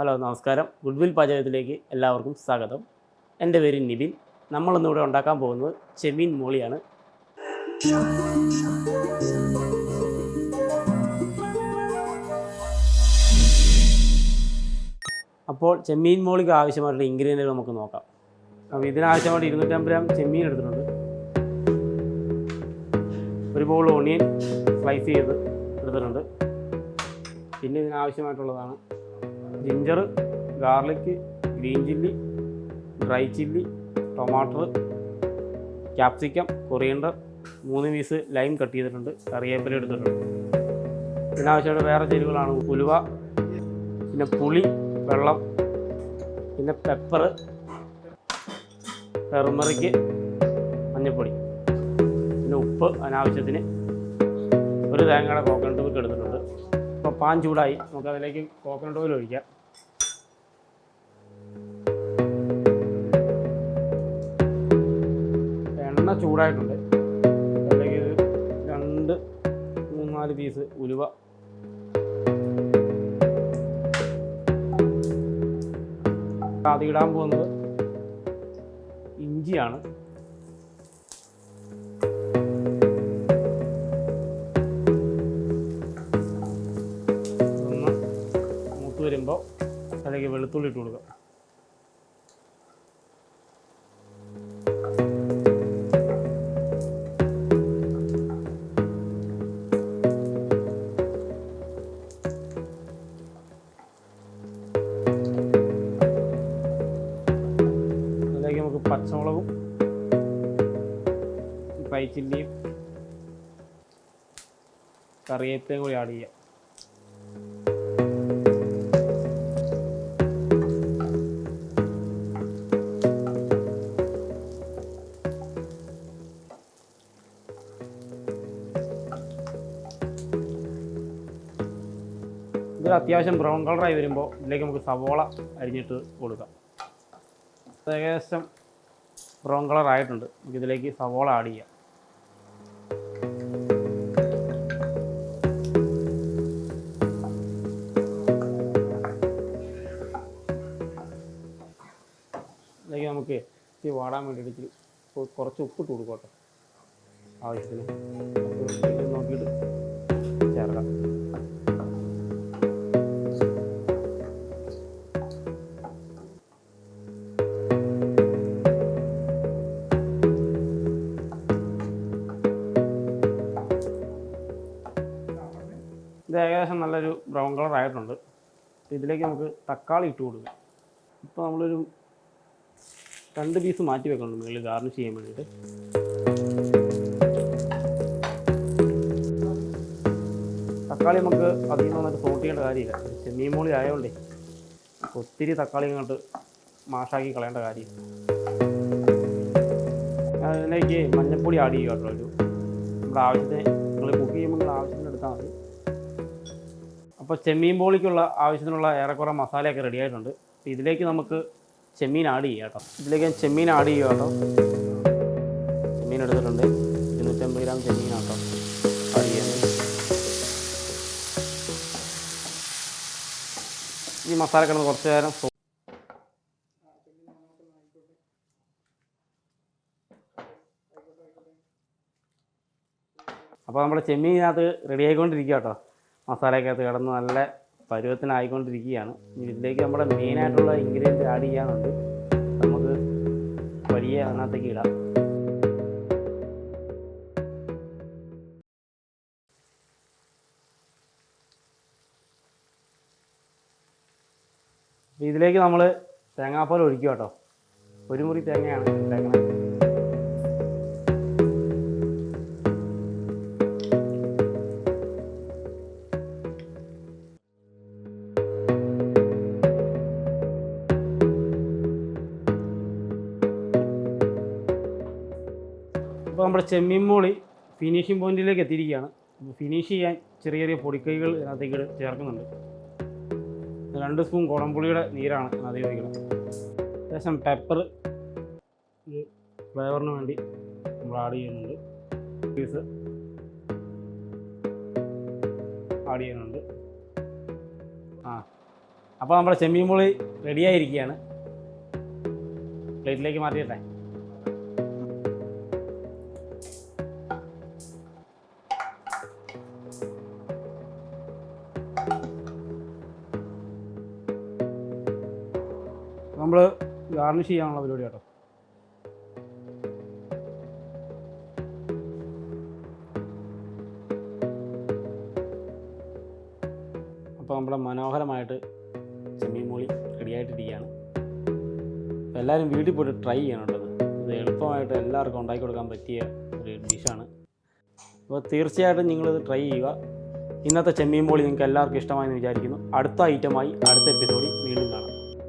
Hello നമസ്കാരം. Good will പാചകത്തിലേക്ക് എല്ലാവർക്കും സ്വാഗതം. എന്റെ പേര് നിബിൻ. നമ്മളിന്നിവിടെ ഉണ്ടാക്കാൻ പോകുന്നത് ചെമീൻ മോളിയാണ്. അപ്പോൾ ചെമ്മീൻ മോളിക്ക് ആവശ്യമായിട്ടുള്ള ഇൻഗ്രീഡിയന്റുകൾ നമുക്ക് നോക്കാം. അപ്പോൾ ഇതിനാവശ്യമായിട്ട് ഇരുന്നൂറ്റമ്പത് ഗ്രാം ചെമ്മീൻ എടുത്തിട്ടുണ്ട്. ഒരു ബോൾ ഓണിയൻ സ്ലൈസ് ചെയ്ത് എടുത്തിട്ടുണ്ട്. പിന്നെ ഇതിനാവശ്യമായിട്ടുള്ളതാണ് ginger garlic green chilli dry chilli tomato capsicum coriander മൂന്ന് പീസ് ലൈം കട്ട് ചെയ്തിട്ടുണ്ട് കറിവേപ്പില എടുത്തിട്ടുണ്ട്. പിന്നെ ആവശ്യമായിട്ട് വേറെ ചേരുവകളാണ്. ഉലുവ പിന്നെ പുളി വെള്ളം പിന്നെ പെപ്പർ ടെർമറിക്ക് മഞ്ഞൾപ്പൊടി പിന്നെ ഉപ്പ് അനാവശ്യത്തിന് ഒരു തേങ്ങയുടെ കോക്കനട്ട് മിൽക്ക് എടുത്തിട്ടുണ്ട്. ഇപ്പോൾ പാൻ ചൂടായി. നമുക്ക് അതിലേക്ക് കോക്കനട്ട് ഓയിൽ ഒഴിക്കാം. എണ്ണ ചൂടായിട്ടുണ്ട്. അതിലേക്ക് രണ്ട് മൂന്നാൽ പീസ് ഉലുവ. ആദ്യം ഇടാൻ പോകുന്നത് ഇഞ്ചിയാണ്. അതിലേക്ക് വെളുത്തുള്ളി ഇട്ട് അതിലേക്ക് നമുക്ക് പച്ചമുളകും പൈച്ചില്ലിയും ചില്ലിയും കറിവേപ്പിലയും കൂടി ആഡ് ചെയ്യാം. ഇത് അത്യാവശ്യം ബ്രൗൺ കളറായി വരുമ്പോൾ ഇതിലേക്ക് നമുക്ക് സവോള അരിഞ്ഞിട്ട് കൊടുക്കാം. ഏകദേശം ബ്രൗൺ കളർ ആയിട്ടുണ്ട്. നമുക്ക് ഇതിലേക്ക് സവോള ആഡ് ചെയ്യാം. ഇതിലേക്ക് നമുക്ക് ഇച്ചിരി വാടാൻ വേണ്ടിയിട്ട് ഇച്ചിരി കുറച്ച് ഉപ്പിട്ട് കൊടുക്കട്ടെ ആവശ്യത്തിന്. നോക്കിയിട്ട് ചേർക്കാം. ഇത് ഏകദേശം നല്ലൊരു ബ്രൗൺ കളർ ആയിട്ടുണ്ട്. ഇതിലേക്ക് നമുക്ക് തക്കാളി ഇട്ട് കൊടുക്കാം. ഇപ്പോൾ നമ്മളൊരു രണ്ട് പീസ് മാറ്റി വെക്കണം മുകളിൽ ഗാർണിഷ് ചെയ്യാൻ വേണ്ടിയിട്ട്. തക്കാളി നമുക്ക് അധികം നന്നായിട്ട് സോട്ട് ചെയ്യേണ്ട കാര്യമില്ല. ചെമ്മീൻ മോളി ആയതുകൊണ്ടേ ഒത്തിരി തക്കാളി ഇങ്ങോട്ട് മാഷാക്കി കളയേണ്ട കാര്യം അതിലേക്ക് മഞ്ഞപ്പൊടി ആഡ് ചെയ്യുക കേട്ടോ ഒരു. നമ്മുടെ ആവശ്യത്തിന് നിങ്ങൾ കുക്ക് ചെയ്യുമ്പോൾ നിങ്ങൾ ആവശ്യത്തിന് എടുത്താൽ മതി. അപ്പോൾ ചെമ്മീൻ ബോളിക്കുള്ള ആവശ്യത്തിനുള്ള ഏറെക്കുറെ മസാലയൊക്കെ റെഡി ആയിട്ടുണ്ട്. അപ്പോൾ ഇതിലേക്ക് നമുക്ക് ചെമ്മീൻ ആഡ് ചെയ്യാം കേട്ടോ. ഇതിലേക്ക് ഞാൻ ചെമ്മീൻ ആഡ് ചെയ്യുക കേട്ടോ. ചെമ്മീൻ എടുത്തിട്ടുണ്ട്. ഇരുന്നൂറ്റമ്പത് ഗ്രാം ചെമ്മീൻ ആട്ടോ ആഡ് ചെയ്യുന്നത്. ഈ മസാല കിടന്ന് കുറച്ച് നേരം അപ്പോൾ നമ്മുടെ ചെമ്മീനകത്ത് റെഡി ആയിക്കൊണ്ടിരിക്കുക കേട്ടോ. മസാലയ്ക്കകത്ത് കിടന്ന് നല്ല പരുവത്തിനായിക്കൊണ്ടിരിക്കുകയാണ്. ഇതിലേക്ക് നമ്മുടെ മെയിനായിട്ടുള്ള ഇൻഗ്രീഡിയന്റ് ആഡ് ചെയ്യാനുണ്ട്. നമുക്ക് വലിയ അതിനകത്തേക്ക് ഇടാം. ഇതിലേക്ക് നമ്മൾ തേങ്ങാപ്പാൽ ഒഴിക്കുക കേട്ടോ. ഒരു മുറി തേങ്ങയാണ് ഇട്ടേക്കണത് നമ്മുടെ ചെമ്മീൻ മോളി ഫിനിഷിംഗ് പോയിന്റിലേക്ക് എത്തിയിരിക്കുകയാണ്. ഫിനിഷ് ചെയ്യാൻ ചെറിയ ചെറിയ പൊടിക്കൈകൾ ഇതിനകത്തേക്ക് ചേർക്കുന്നുണ്ട്. രണ്ട് സ്പൂൺ കുടംപുളിയുടെ നീരാണ് അതിനകത്ത് ഒഴിക്കുന്നത്. അത്യാവശ്യം പെപ്പർ ഫ്ലേവറിന് വേണ്ടി നമ്മൾ ആഡ് ചെയ്യുന്നുണ്ട്. പീസ് ആഡ് ചെയ്യുന്നുണ്ട്. ആ അപ്പോൾ നമ്മുടെ ചെമ്മീൻ പുളി റെഡിയായിരിക്കുകയാണ് പ്ലേറ്റിലേക്ക് മാറ്റിയിട്ടെ. നമ്മൾ ഗാർണിഷ് ചെയ്യാനുള്ള പരിപാടി കേട്ടോ അപ്പോൾ നമ്മുടെ മനോഹരമായിട്ട് ചെമ്മീൻ മോളി റെഡിയായിട്ടിരിക്കുകയാണ് എല്ലാവരും വീട്ടിൽ പോയിട്ട് ട്രൈ ഇത്. ഇത് എളുപ്പമായിട്ട് എല്ലാവർക്കും ഉണ്ടാക്കി കൊടുക്കാൻ പറ്റിയ ഒരു ഡിഷാണ് അപ്പോൾ തീർച്ചയായിട്ടും നിങ്ങളിത് ട്രൈ ചെയ്യുക. ഇന്നത്തെ ചെമ്മീൻ മൂളി നിങ്ങൾക്ക് എല്ലാവർക്കും ഇഷ്ടമായെന്ന് വിചാരിക്കുന്നു. അടുത്ത ഐറ്റമായി അടുത്ത എപ്പിസോഡിൽ